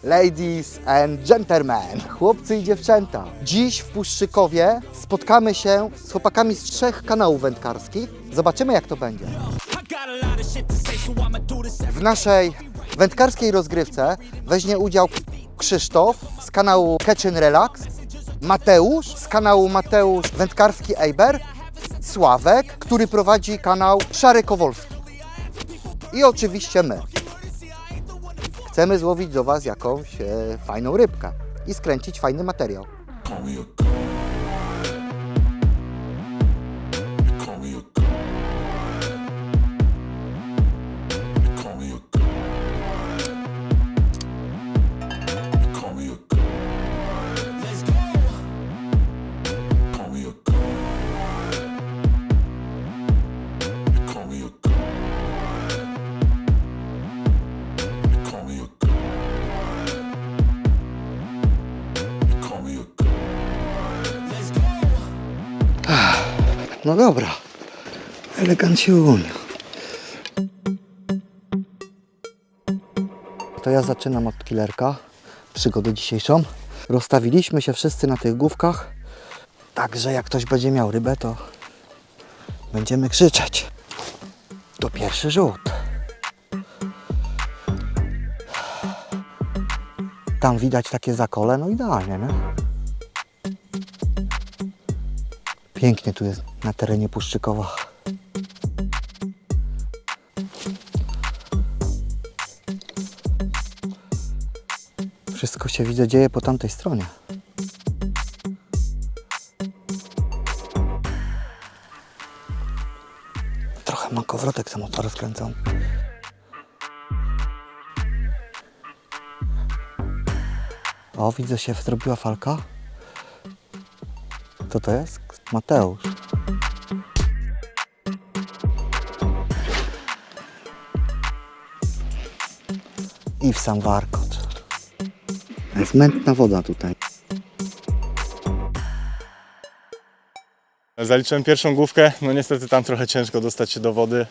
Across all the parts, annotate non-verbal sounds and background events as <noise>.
Ladies and gentlemen, chłopcy i dziewczęta. Dziś w Puszczykowie spotkamy się z chłopakami z trzech kanałów wędkarskich. Zobaczymy jak to będzie. W naszej wędkarskiej rozgrywce weźmie udział Krzysztof z kanału Catch and Relax, Mateusz z kanału Mateusz Wędkarski Eiber, Sławek, który prowadzi kanał Szary Kowolski i oczywiście my. Chcemy złowić do Was jakąś e, fajną rybkę i skręcić fajny materiał. No dobra, eleganciunio. To ja zaczynam od killerka, przygodę dzisiejszą. Rozstawiliśmy się wszyscy na tych główkach, także jak ktoś będzie miał rybę, to będziemy krzyczeć. To pierwszy rzut. Tam widać takie zakole, no idealnie, nie? Pięknie tu jest na terenie Puszczykowa. Wszystko się widzę dzieje po tamtej stronie. Trochę ma kowrotek samotor skręcą. O, widzę się, zrobiła falka. Kto to jest? Mateusz. I w sam warkot. Jest mętna woda tutaj. Zaliczyłem pierwszą główkę, no niestety tam trochę ciężko dostać się do wody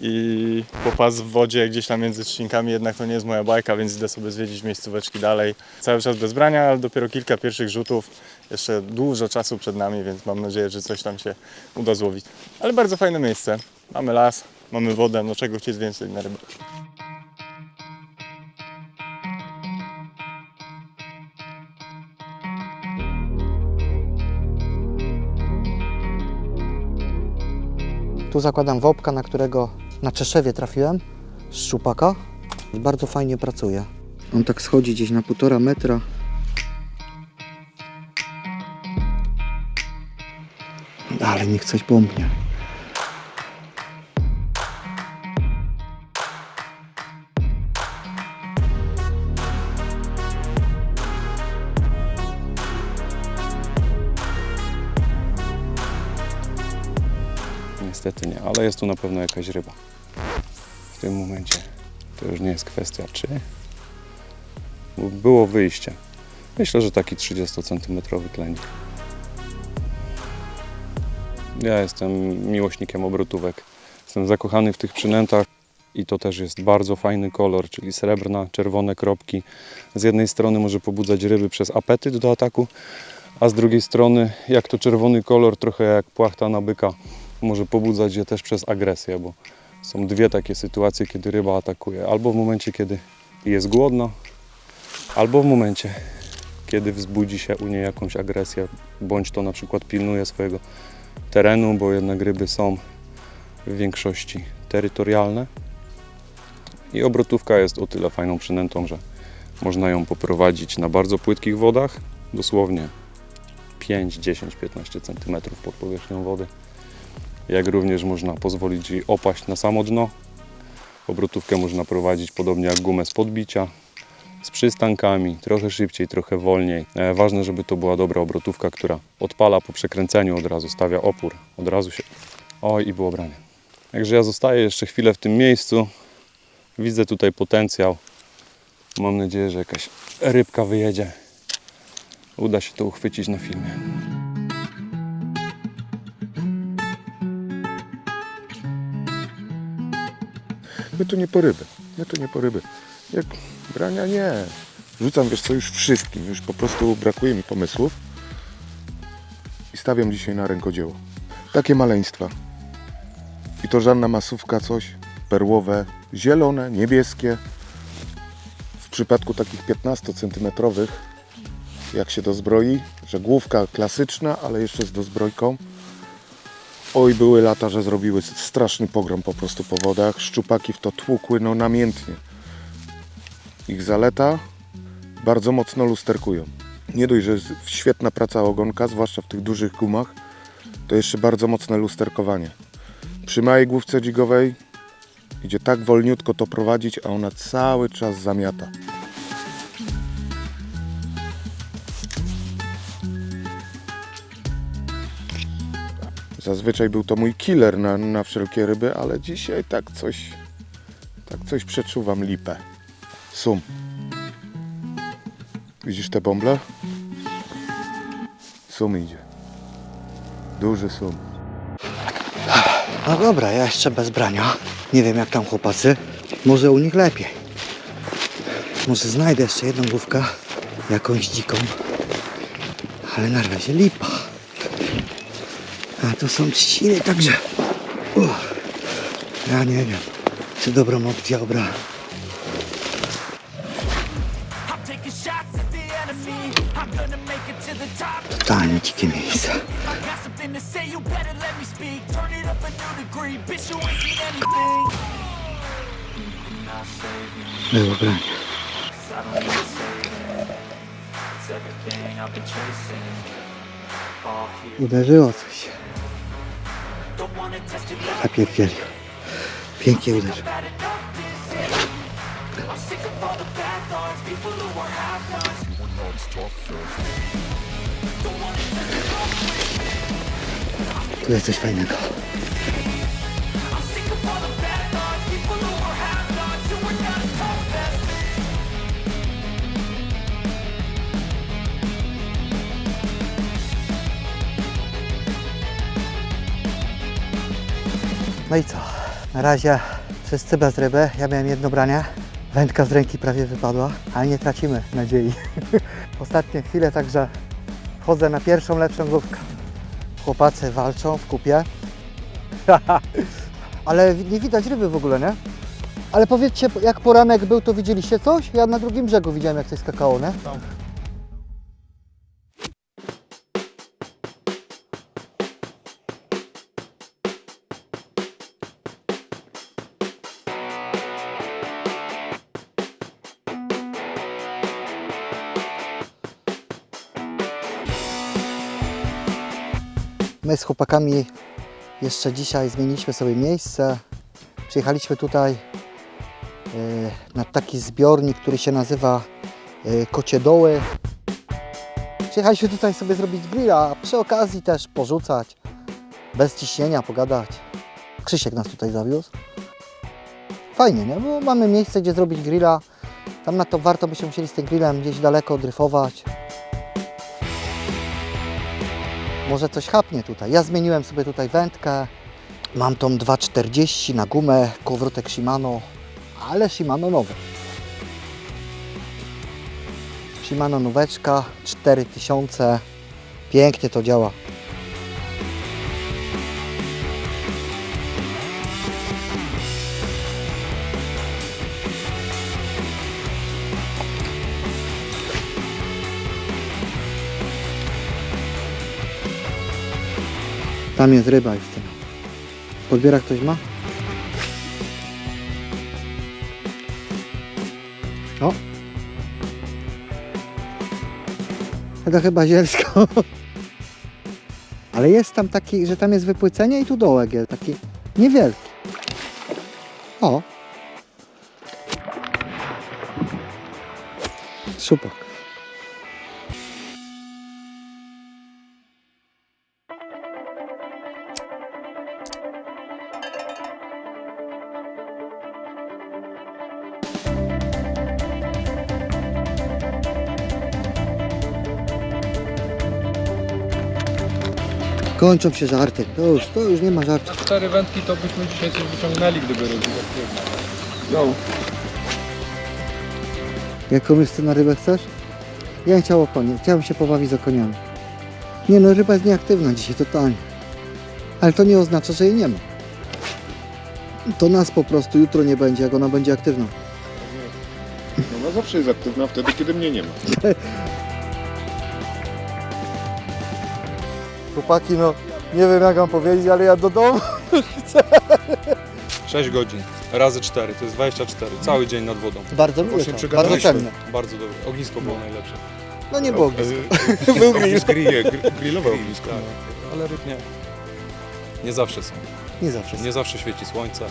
i popas w wodzie gdzieś tam między trzcinkami, jednak to nie jest moja bajka, więc idę sobie zwiedzić miejscóweczki dalej. Cały czas bez brania, ale dopiero kilka pierwszych rzutów, jeszcze dużo czasu przed nami, więc mam nadzieję, że coś tam się uda złowić. Ale bardzo fajne miejsce, mamy las, mamy wodę, no czego chcieć więcej na rybę. Tu zakładam wopka, na którego na Czeszewie trafiłem z szczupaka. Bardzo fajnie pracuje. On tak schodzi gdzieś na półtora metra. Ale niech coś bombnie. Ale jest tu na pewno jakaś ryba. W tym momencie to już nie jest kwestia czy. Było wyjście. Myślę, że taki 30 cm tlenik. Ja jestem miłośnikiem obrotówek. Jestem zakochany w tych przynętach i to też jest bardzo fajny kolor, czyli srebrna, czerwone kropki. Z jednej strony może pobudzać ryby przez apetyt do ataku, a z drugiej strony, jak to czerwony kolor, trochę jak płachta na byka, może pobudzać je też przez agresję, bo są dwie takie sytuacje, kiedy ryba atakuje. Albo w momencie, kiedy jest głodna, albo w momencie, kiedy wzbudzi się u niej jakąś agresję, bądź to na przykład pilnuje swojego terenu, bo jednak ryby są w większości terytorialne. I obrotówka jest o tyle fajną przynętą, że można ją poprowadzić na bardzo płytkich wodach, dosłownie 5, 10, 15 cm pod powierzchnią wody. Jak również można pozwolić jej opaść na samo dno. Obrotówkę można prowadzić podobnie jak gumę z podbicia, z przystankami, trochę szybciej, trochę wolniej. E, Ważne, żeby to była dobra obrotówka, która odpala po przekręceniu od razu, stawia opór, od razu się... Oj, i było branie. Także ja zostaję jeszcze chwilę w tym miejscu. Widzę tutaj potencjał. Mam nadzieję, że jakaś rybka wyjedzie. Uda się to uchwycić na filmie. My tu nie po ryby. My tu nie po ryby. Jak brania nie. Rzucam, wiesz co, już wszystkim. Już po prostu brakuje mi pomysłów. I stawiam dzisiaj na rękodzieło. Takie maleństwa. I to żadna masówka, coś perłowe, zielone, niebieskie. W przypadku takich 15 centymetrowych, jak się dozbroi, że główka klasyczna, ale jeszcze z dozbrojką. Oj, były lata, że zrobiły straszny pogrom po prostu po wodach. Szczupaki w to tłukły, no namiętnie. Ich zaleta bardzo mocno lusterkują. Nie dość, że jest świetna praca ogonka, zwłaszcza w tych dużych gumach, to jeszcze bardzo mocne lusterkowanie. Przy małej główce jigowej idzie tak wolniutko to prowadzić, a ona cały czas zamiata. Zazwyczaj był to mój killer na, na wszelkie ryby, ale dzisiaj tak coś, tak coś przeczuwam lipę. Sum. Widzisz te bąble? Sum idzie. Duży sum. No dobra, ja jeszcze bez brania. Nie wiem jak tam chłopacy. Może u nich lepiej. Może znajdę jeszcze jedną główkę. Jakąś dziką. Ale na razie lipa. A to są trzciny, także... Uff, ja nie wiem, czy dobrą opcję obrałem. Totalnie dzikie miejsce. Było here, Uderzyło coś. Love. Napierdzielił. Pięknie uderzył. Tu jest coś fajnego. No i co? Na razie wszyscy bez ryby. Ja miałem jedno branie. Wędka z ręki prawie wypadła, ale nie tracimy nadziei. <laughs> Ostatnie chwile, także wchodzę na pierwszą lepszą główkę. Chłopacy walczą w kupie. <laughs> ale nie widać ryby w ogóle, nie? Ale powiedzcie, jak poranek był, to widzieliście coś? Ja na drugim brzegu widziałem, jak coś skakało, nie? My z chłopakami jeszcze dzisiaj zmieniliśmy sobie miejsce. Przyjechaliśmy tutaj e, na taki zbiornik, który się nazywa e, Kocie Doły. Przyjechaliśmy tutaj sobie zrobić grilla, a przy okazji też porzucać, bez ciśnienia, pogadać. Krzysiek nas tutaj zawiózł. Fajnie, nie? Bo mamy miejsce, gdzie zrobić grilla. Tam na to warto byśmy musieli z tym grillem gdzieś daleko dryfować. Może coś chapnie tutaj. Ja zmieniłem sobie tutaj wędkę. Mam tą 2,40 na gumę, kołowrotek Shimano, ale Shimano nowy. Shimano nóweczka, 4000. Pięknie to działa. Tam jest ryba już. Podbiera ktoś ma? O! To chyba zielsko. Ale jest tam taki, że tam jest wypłycenie i tu dołek jest taki niewielki. O! Supak. Kończą się żarty. To już, to już nie ma żartów. Cztery wędki to byśmy dzisiaj coś wyciągnęli, gdyby robić. No. Jaką jeszcze na rybę chcesz? Ja chciał o konie. Chciałem się pobawić z okoniami. Nie no, ryba jest nieaktywna dzisiaj, totalnie. Ale to nie oznacza, że jej nie ma. To nas po prostu jutro nie będzie, jak ona będzie aktywna. No ona zawsze jest aktywna wtedy, kiedy mnie nie ma. <laughs> Chłopaki, no nie wiem jak wam powiedzieć, ale ja do domu <laughs> 6 godzin, razy 4, to jest 24, cały dzień nad wodą. Bardzo miło, Właśnie to, przegadaliśmy. bardzo cenne. Bardzo dobre. Ognisko było najlepsze. No nie było blisko. <laughs> Był grill. Grille, grillowe ognisko. Tak, ale ryb nie. Nie zawsze są. Nie zawsze. Nie zawsze świeci słońce.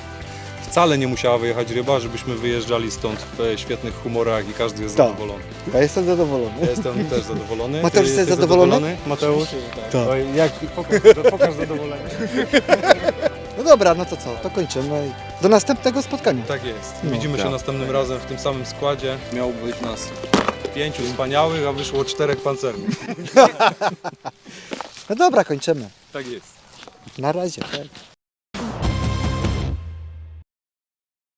Wcale nie musiała wyjechać ryba, żebyśmy wyjeżdżali stąd w e, świetnych humorach i każdy jest Tak. zadowolony. Ja jestem zadowolony. Ja jestem też zadowolony. <laughs> Mateusz, jesteś zadowolony? Mateusz? Tak. Oj, jak, pokaż, pokaż zadowolenie. <laughs> No dobra, no to co, to kończymy. Do następnego spotkania. Tak jest. No. Widzimy się Tak. następnym razem w tym samym składzie. Miało być nas pięciu wspaniałych, a wyszło czterech pancernych. <laughs> No dobra, kończymy. Tak jest. Na razie. Tak.